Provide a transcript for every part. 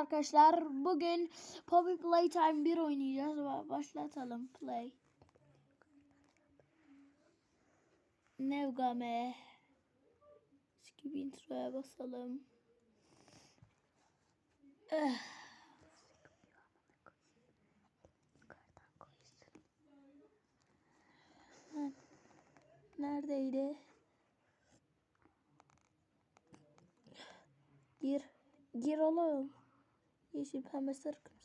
arkadaşlar. Bugün Poppy Playtime 1 oynayacağız. Ba- Başlatalım. Play. Nevgame. Skip introya basalım. Eh. Neredeydi? Gir. Gir oğlum. Yeşil pembe sarı kırmızı.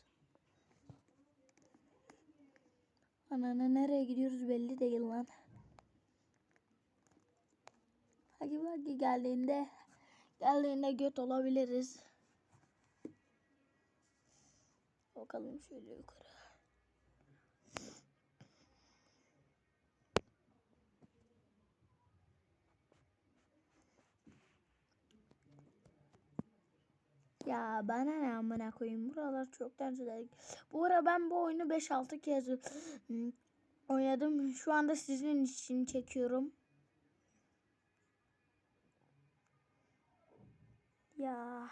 Anana nereye gidiyoruz belli değil lan. Hadi hadi geldiğinde geldiğinde göt olabiliriz. Bakalım şöyle yukarı. Ya bana ne amına koyayım. Buralar çoktan söyledik. Bu ara ben bu oyunu 5-6 kez oynadım. Şu anda sizin için çekiyorum. Ya.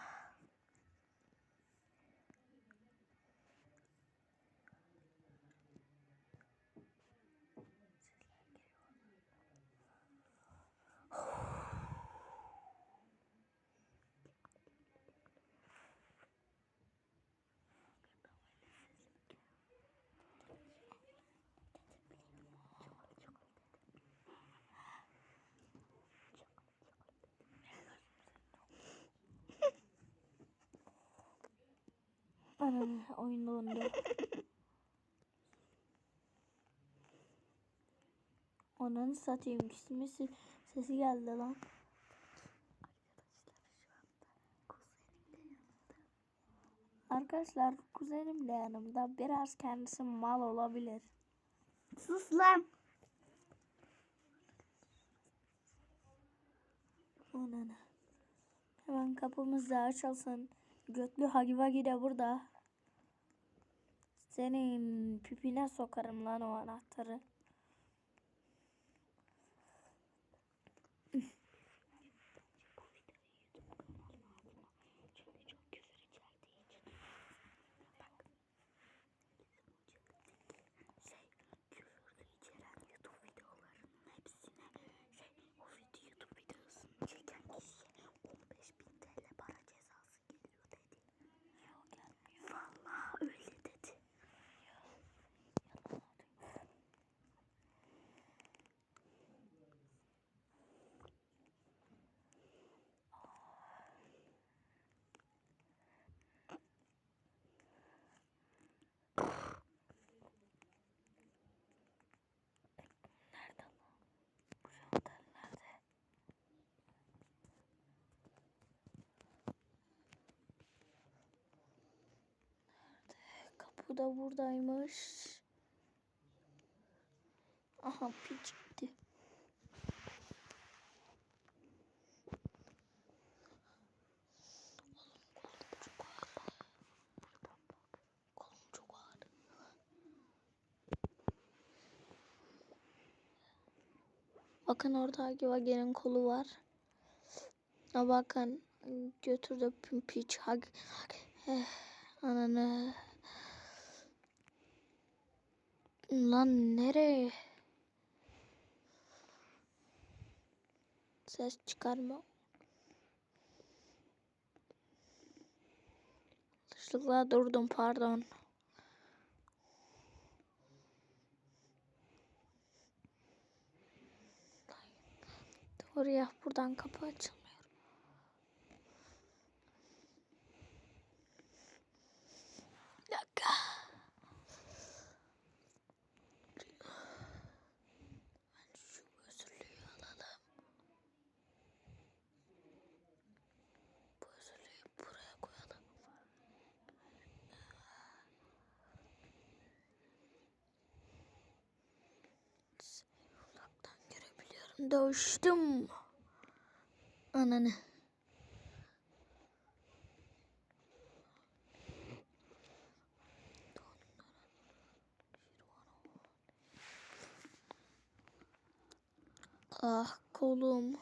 Anam oyun dondu. Ananı satayım. Kisimi sesi geldi lan. Arkadaşlar kuzenim de yanımda. Biraz kendisi mal olabilir. Sus lan. Ananı. Hemen kapımız da açılsın. Götlü Hagivagi de burada. Senin pipine sokarım lan o anahtarı. Kapı da buradaymış. Aha piç gitti. Bakın orada Hagivage'nin kolu var. Ha bakın götürdü piç hag. Eh, ananı. Lan nereye? Ses çıkarma. Yanlışlıkla durdum pardon. Doğru ya buradan kapı açılmıyor. Bir dakika. Ben şu özürlüğü alalım. Bu özürlüğü buraya koyalım. Uzaktan görebiliyorum. Doğuştum. Ananı. Ah kolum.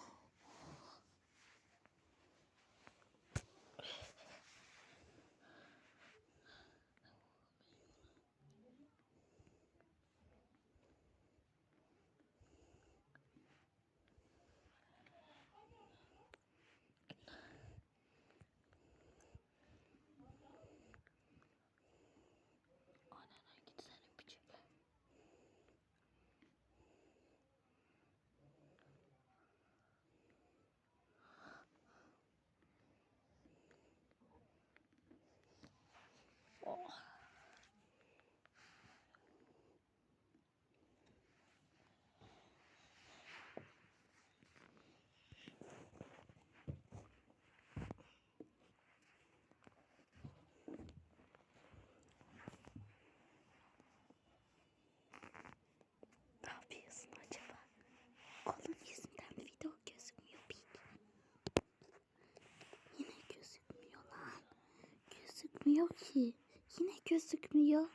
Gözükmüyor ki. Yine gözükmüyor.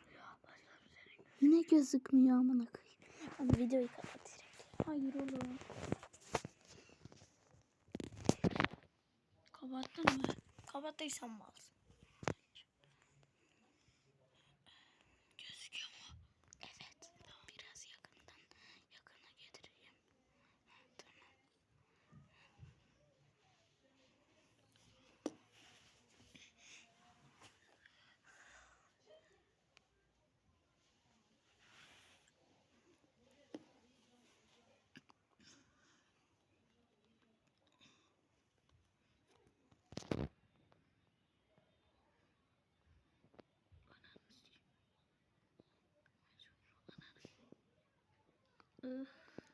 Yine gözükmüyor amına koyayım. Hadi videoyu kapat direkt. Hayır oğlum. Kapattın mı? Kapattıysan malsın.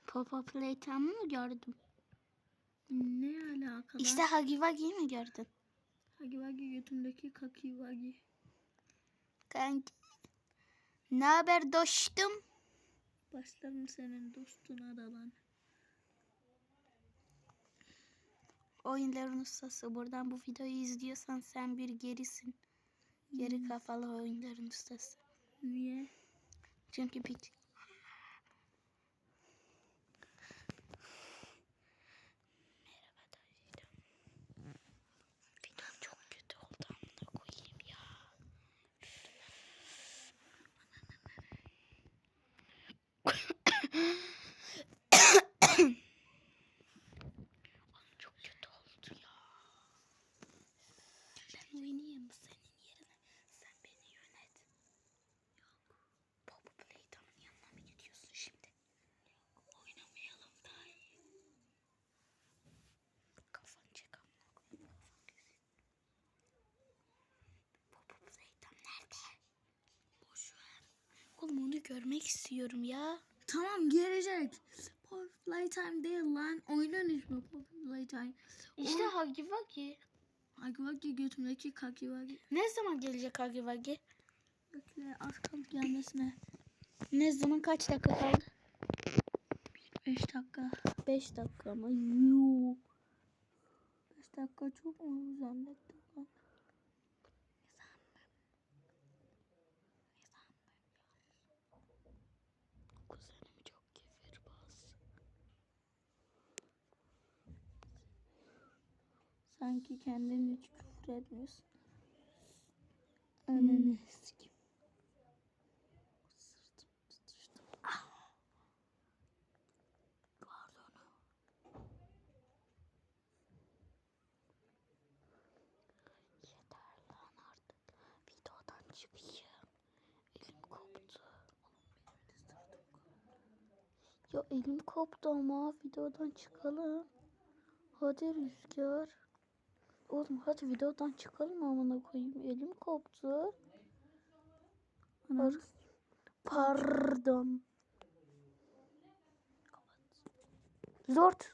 Papa Playtime'ı mı gördüm? Ne alakalı? İşte Huggy Wuggy'yi mi gördün? Hagi Wagi götümdeki kaki Wagi. Kanki. Ne haber dostum? Başlarım senin dostuna da lan. Oyunların ustası. Buradan bu videoyu izliyorsan sen bir gerisin. Geri kafalı oyunların ustası. Niye? Çünkü piç. Merhaba dostum. Videom çok kötü oldu amına koyayım ya. Oğlum çok kötü oldu ya. Ben oynayayım mı senin yerine? Sen beni yönet. Yok. Pop Playtime'ın yanına mı gidiyorsun şimdi? Oynamayalım daha iyi. Kafanı çek amına koyayım. Kafan kesin. Pop Playtime nerede? Boş ver. Oğlum onu görmek istiyorum ya. Tamam gelecek. Pop Playtime değil lan. Oyunun ismi Pop Playtime. İşte Huggy Wuggy. Hagi Wagi götümdeki Wagi. Ne zaman gelecek Huggy Wuggy? Bekle az kaldı gelmesine. Ne zaman kaç dakika kaldı? 5 dakika. 5 dakika mı? Yuh. 5 dakika çok mu zannettim Kuzenim çok kefirbaz. Sanki kendin hiç küfür etmiyorsun. Ananı sikim. Sırtım tutuştu. Ah. Pardon. Yeter lan artık. Videodan çıkayım. Elim koptu. Ya elim koptu ama videodan çıkalım. Hadi Rüzgar. Oğlum hadi videodan çıkalım amına koyayım. Elim koptu. Anam. Pardon. Kapat. Zort.